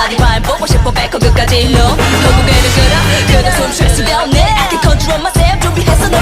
바디 바인 보고 싶어 백허 끝까지 일로. 결국에는 그럼 그냥 숨쉴 수가 없네. I can control myself. 준비했어 널